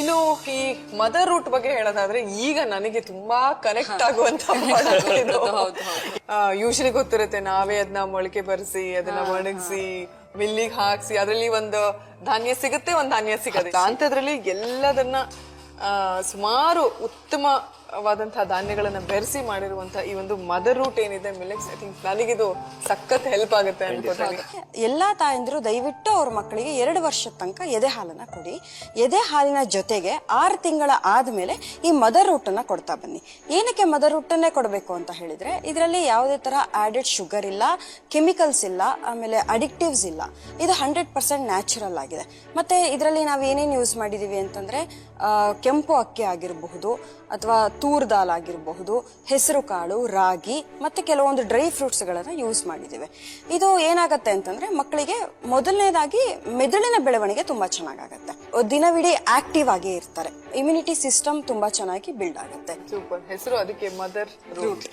ಇನ್ನು ಈ mother root ಬಗ್ಗೆ ಹೇಳೋದಾದ್ರೆ ಈಗ ನನಗೆ ತುಂಬಾ ಕನೆಕ್ಟ್ ಆಗುವಂತ ಯೂಶಲಿ ಗೊತ್ತಿರುತ್ತೆ ನಾವೇ ಅದನ್ನ ಮೊಳಕೆ ಬರೆಸಿ ಅದನ್ನ ಒಣಗಿಸಿ ಮಿಲ್ಲಿಗೆ ಹಾಕ್ಸಿ ಅದ್ರಲ್ಲಿ ಒಂದು ಧಾನ್ಯ ಸಿಗುತ್ತೆ ಒಂದ್ ಧಾನ್ಯ ಸಿಗುತ್ತೆ ಅಂತದ್ರಲ್ಲಿ ಎಲ್ಲದನ್ನ ಸುಮಾರು ಸುಮಾರು ಉತ್ತಮವಾದಂತಹ ಧಾನ್ಯಗಳನ್ನ ಬೆರೆಸಿ ಮಾಡಿರುವಂತ ಈ ಒಂದು ಮದರ್ ರೂಟ್ ಏನಿದೆ ಮಿಲೆಕ್ಸ್ ಐ ಥಿಂಕ್ ಇದು ಸಖತ್ ಹೆಲ್ಪ್ ಆಗುತ್ತೆ ಅನ್ಕೋತೀನಿ. ಎಲ್ಲಾ ತಾಯಂದಿರು ದಯವಿಟ್ಟು ಅವ್ರ ಮಕ್ಕಳಿಗೆ ಎರಡು ವರ್ಷದ ತನಕ ಎದೆ ಹಾಲನ್ನ ಕೊಡಿ. ಎದೆ ಹಾಲಿನ ಜೊತೆಗೆ ಆರು ತಿಂಗಳ ಆದ್ಮೇಲೆ ಈ ಮದರ್ ರೂಟನ್ನ ಕೊಡ್ತಾ ಬನ್ನಿ. ಏನಕ್ಕೆ ಮದರ್ ರೂಟನ್ನೇ ಕೊಡಬೇಕು ಅಂತ ಹೇಳಿದ್ರೆ ಇದರಲ್ಲಿ ಯಾವುದೇ ತರ ಆಡೆಡ್ ಶುಗರ್ ಇಲ್ಲ ಕೆಮಿಕಲ್ಸ್ ಇಲ್ಲ ಆಮೇಲೆ ಅಡಿಕ್ಟಿವ್ಸ್ ಇಲ್ಲ. ಇದು ಹಂಡ್ರೆಡ್ ಪರ್ಸೆಂಟ್ ನ್ಯಾಚುರಲ್ ಆಗಿದೆ. ಮತ್ತೆ ಇದರಲ್ಲಿ ನಾವು ಏನೇನು ಯೂಸ್ ಮಾಡಿದೀವಿ ಅಂತಂದ್ರೆ ಕೆಂಪು ಅಕ್ಕಿ ಆಗಿರಬಹುದು ಅಥವಾ ತೂರ್ ದಾಲ್ ಆಗಿರಬಹುದು ಹೆಸರು ಕಾಳು ರಾಗಿ ಮತ್ತೆ ಕೆಲವೊಂದು ಡ್ರೈ ಫ್ರೂಟ್ಸ್ ಗಳನ್ನ ಯೂಸ್ ಮಾಡಿದ್ದೇವೆ. ಇದು ಏನಾಗುತ್ತೆ ಅಂತಂದ್ರೆ ಮಕ್ಕಳಿಗೆ ಮೊದಲನೇದಾಗಿ ಮೆದುಳಿನ ಬೆಳವಣಿಗೆ ತುಂಬಾ ಚೆನ್ನಾಗಾಗತ್ತೆ. ದಿನವಿಡೀ ಆಕ್ಟಿವ್ ಆಗಿ ಇರ್ತಾರೆ. ಇಮ್ಯುನಿಟಿ ಸಿಸ್ಟಮ್ ತುಂಬಾ ಚೆನ್ನಾಗಿ ಬಿಲ್ಡ್ ಆಗುತ್ತೆ. ಸೂಪರ್ ಹೆಸರು ಅದಕ್ಕೆ ಮದರ್ ರೂಟ್